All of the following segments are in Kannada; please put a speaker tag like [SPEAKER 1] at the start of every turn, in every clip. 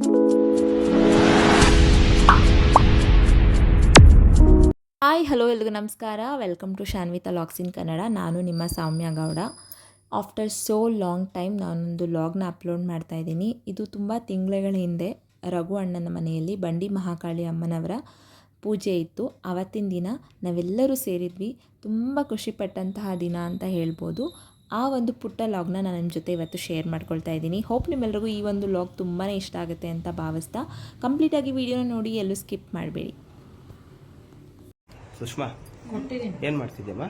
[SPEAKER 1] ಹಾಯ್, ಹಲೋ ಎಲ್ರಿಗೂ ನಮಸ್ಕಾರ. Welcome to Shanvitha vlogs in Kannada ನಾನು ನಿಮ್ಮ Soumya Gowda. After so long time ನಾನೊಂದು ಲಾಗ್ನ ಅಪ್ಲೋಡ್ ಮಾಡ್ತಾ ಇದ್ದೀನಿ. ಇದು ತುಂಬ ತಿಂಗಳುಗಳ ಹಿಂದೆ ರಘು ಅಣ್ಣನ ಮನೆಯಲ್ಲಿ ಬಂಡಿ ಮಹಾಕಾಳಿ ಅಮ್ಮನವರ ಪೂಜೆ ಇತ್ತು. ಆವತ್ತಿನ ದಿನ ನಾವೆಲ್ಲರೂ ಸೇರಿದ್ವಿ. ತುಂಬ ಖುಷಿಪಟ್ಟಂತಹ ದಿನ ಅಂತ ಹೇಳ್ಬೋದು. ಆ ಒಂದು ಪುಟ್ಟ ಲಾಗ್ನ ನಾನು ನಿಮ್ಮ ಜೊತೆ ಇವತ್ತು ಶೇರ್ ಮಾಡ್ಕೊಳ್ತಾ ಇದ್ದೀನಿ. ಹೋಪ್ ನಿಮ್ಮೆಲ್ಲರಿಗೂ ಈ ಒಂದು ಲಾಗ್ ತುಂಬಾ ಇಷ್ಟ ಆಗುತ್ತೆ ಅಂತ ಭಾವಿಸ್ತಾ ಕಂಪ್ಲೀಟಾಗಿ ವಿಡಿಯೋನ ನೋಡಿ ಎಲ್ಲೂ ಸ್ಕಿಪ್ ಮಾಡಬೇಡಿ.
[SPEAKER 2] ಸುಷ್ಮಾ ಏನು
[SPEAKER 3] ದೇವ್ರು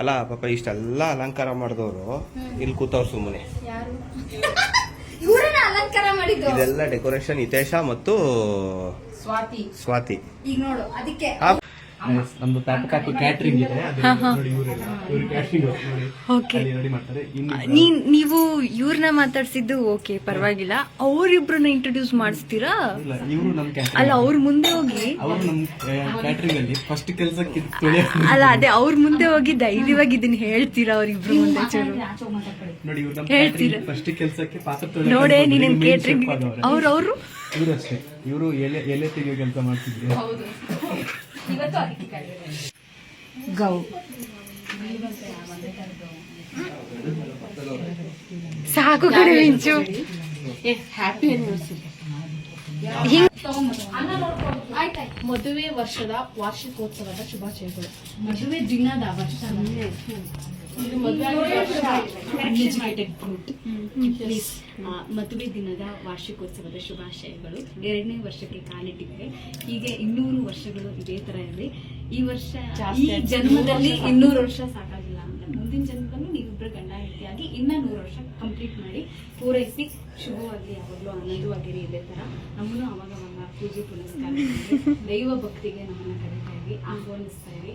[SPEAKER 2] ಅಲ್ಲ ಪಾಪ ಇಷ್ಟೆಲ್ಲ ಅಲಂಕಾರ ಮಾಡಿದವರು ಇಲ್ಲಿ ಕೂತವ್ರು ಸುಮ್ಮನೆ ಇದೆಲ್ಲ ಡೆಕೋರೇಷನ್ ಹಿತೇಶ ಮತ್ತು
[SPEAKER 3] ಸ್ವಾತಿ.
[SPEAKER 2] ಸ್ವಾತಿ.
[SPEAKER 3] ಈಗ ನೋಡು ಅದಕ್ಕೆ
[SPEAKER 4] ನಮ್ದು ತಾಪ ತಾಪ ಕ್ಯಾಟ್ರಿಂಗ್ ಇದೆ. ಅದು ನೋಡಿ ಇವರೆಲ್ಲ. ಇವ್ರು ಕ್ಯಾಟ್ರಿಂಗ್ ನೋಡಿ ಅಲ್ಲಿ ರೆಡಿ ಮಾಡ್ತಾರೆ. ಇನ್ನು
[SPEAKER 5] ನೀವು ಇವ್ರನ್ನ ಮಾತಾಡ್ಸಿದ್ದು ಓಕೆ ಪರವಾಗಿಲ್ಲ. ಅವ್ರಿಬ್ರನ್ನ ಇಂಟ್ರೊಡ್ಯೂಸ್ ಮಾಡಿಸ್ತೀರಾ?
[SPEAKER 4] ಇಲ್ಲ ಇವರು ನಮ್
[SPEAKER 5] ಅಲ್ಲ ಅವ್ರ ಮುಂದೆ ಹೋಗಿ.
[SPEAKER 4] ಫಸ್ಟ್ ಕೆಲಸಕ್ಕೆ
[SPEAKER 5] ಅಲ್ಲ ಅದೇ ಅವ್ರ ಮುಂದೆ ಹೋಗಿ ಧೈರ್ಯವಾಗಿ ಇದನ್ನ ಹೇಳ್ತೀರಾ ಅವ್ರಿಬ್ರು ಮುಂದೆ ಚೂರು?
[SPEAKER 4] ನೋಡಿ ಇವ್ರು ನಮ್
[SPEAKER 5] ಹೇಳ್ತೀರಾ?
[SPEAKER 4] ಫಸ್ಟ್ ಕೆಲಸಕ್ಕೆ ಪಾತ್ರ
[SPEAKER 5] ನೋಡೆ ನೀನ್ ಕೇಟ್ರಿಂಗ್ ಅವ್ರ ಅವರು?
[SPEAKER 4] ಇವರು ಅಷ್ಟೇ. ಇವರು ಎಲೆ ಎಲೆ ತೆಗಿಯೋ ಕೆಲಸ ಮಾಡ್ತಿದ್ರು.
[SPEAKER 5] ಗೌ ಸಾಕು ಕಡೆ ಮಿಂಚು
[SPEAKER 6] ಮದುವೆ ವರ್ಷದ ವಾರ್ಷಿಕೋತ್ಸವದ ಶುಭಾಶಯಗಳು
[SPEAKER 3] ಮದುವೆ ದಿನದ ವರ್ಷ
[SPEAKER 6] ಇದು ಮದುವೆ
[SPEAKER 3] ದಿನದ ವಾರ್ಷಿಕೋತ್ಸವದ ಶುಭಾಶಯಗಳು. ಎರಡನೇ ವರ್ಷಕ್ಕೆ ಕಾಲಿಟ್ಟಿವೆ ಹೀಗೆ ಇನ್ನೂರು ವರ್ಷಗಳು ಇದೇ ತರ ಇರಲಿ ಈ ವರ್ಷ ಈ ಜನ್ಮದಲ್ಲಿ ಇನ್ನೂರು ವರ್ಷ. ಸಾಕಾಗಿಲ್ಲ ಅಂತ. ಮುಂದಿನ ಜನ್ಮದಲ್ಲೂ ನೀವಿಬ್ರು ಗಂಡ ಹೆಂಡತಿಯಾಗಿ ಇನ್ನ ನೂರು ವರ್ಷ ಕಂಪ್ಲೀಟ್ ಮಾಡಿ ಪೂರೈಸಿ ಶುಭವಾಗಿ ಯಾವಾಗಲೂ ಆನಂದವಾಗಿರಿ ಇದೇ ತರ. ನಮ್ಮನ್ನು ಅವಾಗ ಅವಾಗ ಪೂಜೆ ಪುನಸ್ಕಾರ ದೈವ ಭಕ್ತಿಗೆ ನಮ್ಮನ್ನ ಕರೀತಾ ಇದ್ವಿ ಆಹ್ವಾನಿಸ್ತಾ ಇವಿ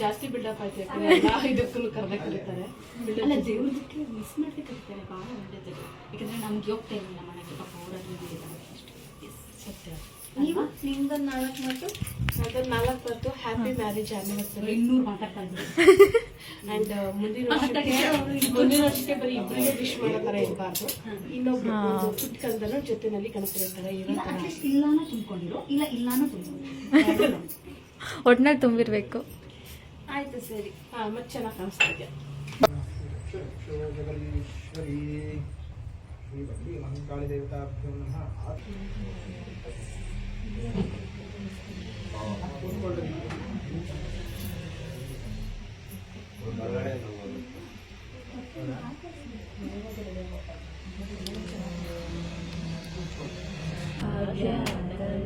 [SPEAKER 6] ಜಾಸ್ತಿ ಬಿಲ್ಡಪ್ ಆಯ್ತು ಯಾಕಂದ್ರೆ ಎಲ್ಲ ಇದಕ್ಕೂ ಕರೆದ ಕರೀತಾರೆ.
[SPEAKER 3] ಅಲ್ಲ ದೇವ್ರದಕ್ಕೆ ಮಿಸ್ ಮಾಡ್ಲಿಕ್ಕೆ ಕರೀತಾರೆ ಬಹಳ ಒಳ್ಳೇದು. ಯಾಕಂದ್ರೆ ನಮ್ಗೆ ಹೋಗ್ತಾ ಇಲ್ಲ ಮನೆಗೆ ಪಾಪ ಅಷ್ಟೇ
[SPEAKER 6] ಸತ್ಯ.
[SPEAKER 3] ನೀವು? ನಿಮ್ದು ನಾಲ್ಕು ಮತ್ತು
[SPEAKER 6] ನಂತರ ನಾಲ್ಕು ಮತ್ತು ಹ್ಯಾಪಿ ಮ್ಯಾರೇಜ್ ಆನಿವರ್ಸರಿ
[SPEAKER 3] ಇನ್ನೂರು ಮಾತಾಡ್ತಾ
[SPEAKER 6] ಅಂಡ್ ಮುಂದಿನ ವರ್ಷಕ್ಕೆ ಮುಂದಿನ ವರ್ಷಕ್ಕೆ ಬರೀ ಇಬ್ಬರಿಗೆ ವಿಶ್ ಮಾಡೋ ತರ ಇರಬಾರ್ದು. ಇನ್ನೊಬ್ರು ಫುಡ್ ಕಲ್ದನ್ನು ಜೊತೆನಲ್ಲಿ ಕನಸಿರ್ತಾರೆ ಇರೋ ತರ.
[SPEAKER 3] ಅಟ್ಲೀಸ್ಟ್ ಇಲ್ಲಾನ ತುಂಬ್ಕೊಂಡಿರು. ಇಲ್ಲ ಇಲ್ಲಾನ ತುಂಬ್ಕೊಂಡಿರು.
[SPEAKER 5] ಒಟ್ನಲ್ಲಿ ತುಂಬಿರಬೇಕು.
[SPEAKER 3] ಆಯ್ತು ಸರಿ.
[SPEAKER 6] ಹಾ ಮತ್ತೆ ಚೆನ್ನಾಗಿ ಕಾಣಿಸ್ತಾ ಇದೆ.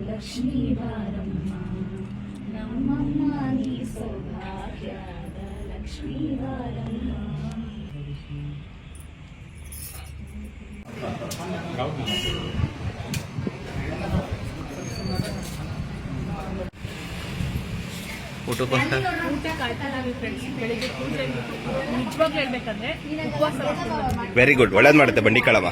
[SPEAKER 3] ಲಕ್ಷ್ಮೀ ಬಾರ ಸೌಭಾಗ್ಯದ ಲಕ್ಷ್ಮೀ ಬಾರಮ್ಮ
[SPEAKER 2] ಊಟಕ್ಕೋಸ್ಕರ
[SPEAKER 6] ನಿಜವಾಗ್ಲೂ ಹೇಳ್ಬೇಕಂದ್ರೆ ಉಪವಾಸ
[SPEAKER 2] ವೆರಿ ಗುಡ್ ಒಳ್ಳೇದ್ ಮಾಡುತ್ತೆ ಬಂಡಿ ಕಳವ.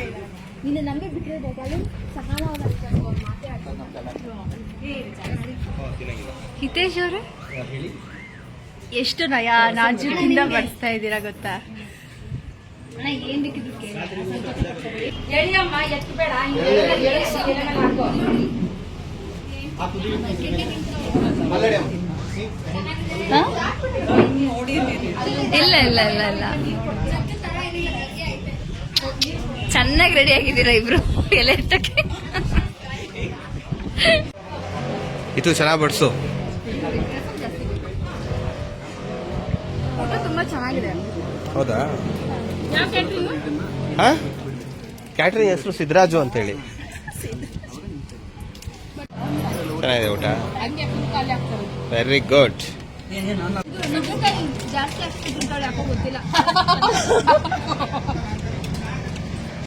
[SPEAKER 5] ಹಿತೇಶ್ ಅವ್ರೆ? ಎಷ್ಟು ನಯ ನಾಜೂಕಿಂದ ಬಡಿಸ್ತಾ ಇದ್ದೀರಾ ಗೊತ್ತಾ? ಇಲ್ಲ ಇಲ್ಲ ಇಲ್ಲ ಇಲ್ಲ. ಚೆನ್ನಾಗಿ ರೆಡಿ ಆಗಿದ್ದೀರಾ ಇಬ್ರು? ಎಲೆ ಎತ್ತಕ್ಕೆ?
[SPEAKER 2] ಇದು ಚೆನ್ನಾಗಿ ಬಡ್ಸು.
[SPEAKER 5] ತುಂಬಾ ಚೆನ್ನಾಗಿದೆ.
[SPEAKER 2] ಹೌದಾ? ಹಾ? ಕ್ಯಾಟ್ರಿಂಗ್ ಹೆಸರು ಸಿದ್ದರಾಜು ಅಂತೇಳಿ. ಚೆನ್ನಾಗಿದೆ ಊಟ? ವೆರಿ ಗುಡ್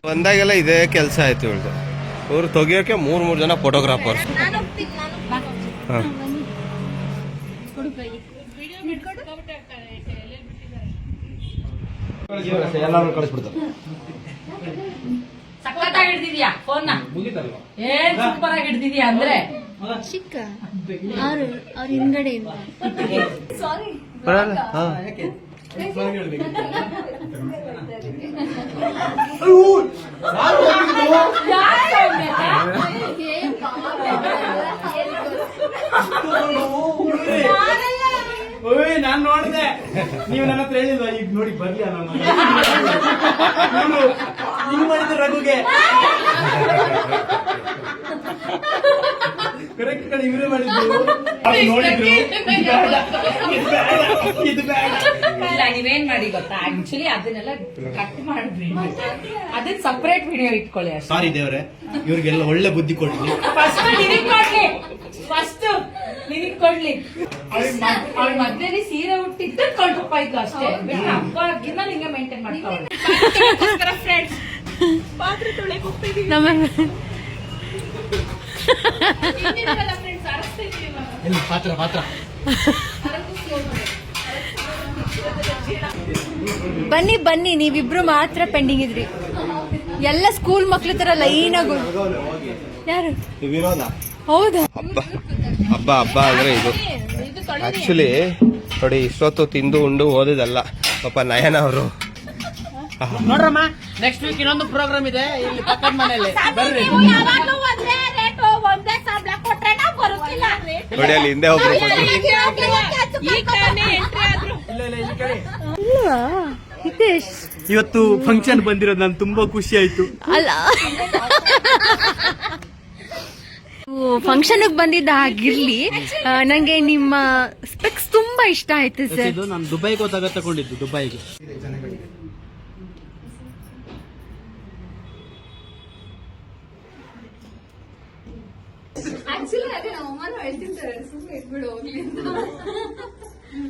[SPEAKER 2] ಬಂದಾಗೆಲ್ಲ ಇದೇ ಕೆಲಸ ಆಯ್ತು ಇವಳ್ದು. ಇವ್ರು ತೆಗಿಯೋಕೆ ಮೂರ್ ಮೂರ್ ಜನ ಫೋಟೋಗ್ರಾಫರ್ಸ್
[SPEAKER 4] ಎಲ್ಲರೂ ಕಳಿಸ್ಬಿಡ್ತಾರೆ
[SPEAKER 7] ಸಖತ್ತಾಗಿ ಹಿಡ್ದಿದ್ಯಾ ಫೋನ್ ಏನ್ ಸೂಪರ್ ಆಗಿ ಹಿಡ್ದಿದ್ಯಾ ಅಂದ್ರೆ?
[SPEAKER 3] ಚಿಕ್ಕ. ಅವ್ರು ಅವ್ರ ಹಿಂದ್ಗಡೆ
[SPEAKER 4] ಹೇಳ್ಬೇಕು ನೋಡಿದೆ. ನೀವು ನನ್ನ ಹತ್ರ ಹೇಳಿಲ್ವಾ ಈಗ ನೋಡಿ ಬರ್ಲಿ ನಾನು. ಇನ್ ಹಿಂಗ್ ಮಾಡಿದ್ರು ರಘುಗೆ. ಕರೆಕ್ಟ್ ಕಡೆ ಇವರೇ ಮಾಡಿದ್ರು ಅವ್ರು ನೋಡಿದ್ರು. ಇದು ಬೇಡ, ಇದು ಬೇಡ, ಇದು
[SPEAKER 7] ಇಲ್ಲ ನೀವೇನ್ ಮಾಡಿ ಗೊತ್ತಾ? ಆಕ್ಚುಲಿ ಅದನ್ನೆಲ್ಲ ಕಟ್ ಮಾಡಿದ್ರಿ ಅದನ್ನ ಸಪರೇಟ್ ವಿಡಿಯೋ ಇಟ್ಕೊಳ್ಳಿ ಅಷ್ಟೇ.
[SPEAKER 4] ಸಾರಿ ದೇವ್ರೆ ಇವ್ರಿಗೆಲ್ಲ ಒಳ್ಳೆ ಬುದ್ಧಿ ಕೊಡ್ಲಿ
[SPEAKER 7] ಫಸ್ಟ್ ಫಸ್ಟ್ ನಿನಗ್ ಕೊಡ್ಲಿ ಅವ್ಳ ಮದ್ವೆಲಿ ಸೀರೆ ಉಟ್ಟಿದ್ದು ಇದ್ದು ಅಷ್ಟೇ. ಬಿಟ್ರೆ ಹಬ್ಬಗಿನ್ನ ನಿಂಗೆ ಮೇಂಟೈನ್ ಮಾಡ್ತಾವಳೆ
[SPEAKER 5] ನಮ್ಮ
[SPEAKER 4] ಎಲ್ಲಿ ಪಾತ್ರ ಪಾತ್ರ.
[SPEAKER 5] ಬನ್ನಿ ಬನ್ನಿ ನೀವಿಬ್ರು ಮಾತ್ರ ಪೆಂಡಿಂಗ್ ಇದ್ರಿ. ಎಲ್ಲ ಸ್ಕೂಲ್ ಮಕ್ಳ ತರ ಲೈನ್ ಆಗು ಯಾರು?
[SPEAKER 2] ವಿರೋಧ
[SPEAKER 5] ಹೌದಾ?
[SPEAKER 2] ಹಬ್ಬ ಹಬ್ಬ ಅಂದರೆ ಇದು. ಆಕ್ಚುಲಿ ನೋಡಿ ಇಷ್ಟೊತ್ತು ತಿಂದು ಉಂಡು ಓದಿದಲ್ಲ. ಪಾಪ ನಯನ ಅವರು.
[SPEAKER 8] ನೋಡ್ರಮ್ಮ ನೆಕ್ಸ್ಟ್ ವೀಕ್ ಇನ್ನೊಂದು ಪ್ರೋಗ್ರಾಮ್ ಇದೆ ಇಲ್ಲಿ ಪಕ್ಕದ ಮನೆಯಲ್ಲಿ. ಬರ್ರಿ.
[SPEAKER 2] ನೋಡಿ ಅಲ್ಲಿ ಹಿಂದೆ ಒಬ್ರು
[SPEAKER 4] ಇವತ್ತು ಫಂಕ್ಷನ್ ಬಂದಿರೋದು ನಾನು ತುಂಬಾ ಖುಷಿ ಆಯ್ತು.
[SPEAKER 5] ಅಲ್ಲ. ಫಂಕ್ಷನ್ ಬಂದಿದ್ದ ಹಾಗಿರ್ಲಿ ನಂಗೆ ನಿಮ್ಮ ಸ್ಪೆಕ್ಸ್ ತುಂಬಾ ಇಷ್ಟ ಆಯ್ತು ಸರ್
[SPEAKER 4] ಇದು ನಾನು ದುಬೈಗೆ ಹೋದಾಗ ತಗೊಂಡಿದ್ದು ದುಬೈಗೆ.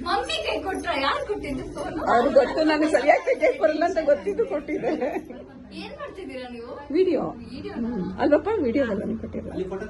[SPEAKER 3] ಮಮ್ಮಿ ಕೈ ಕೊಟ್ರ? ಯಾರು ಕೊಟ್ಟಿದ್ದು ಫೋನ್
[SPEAKER 9] ಅವ್ರು ಗೊತ್ತು ನನಗೆ ಸರಿಯಾಗಿ ಕೈ ಬರಲ್ಲ ಅಂತ ಗೊತ್ತಿದ್ದು ಕೊಟ್ಟಿದ್ದೆ.
[SPEAKER 3] ಏನ್ ಮಾಡ್ತಿದ್ದೀರಾ ನೀವು?
[SPEAKER 9] ವಿಡಿಯೋ ಅಲ್ವಪ್ಪ ವಿಡಿಯೋ ನನಗೆ ಕೊಟ್ಟಿರಲ್ಲ
[SPEAKER 4] ಅಲ್ಲಿ ಫೋಟೋ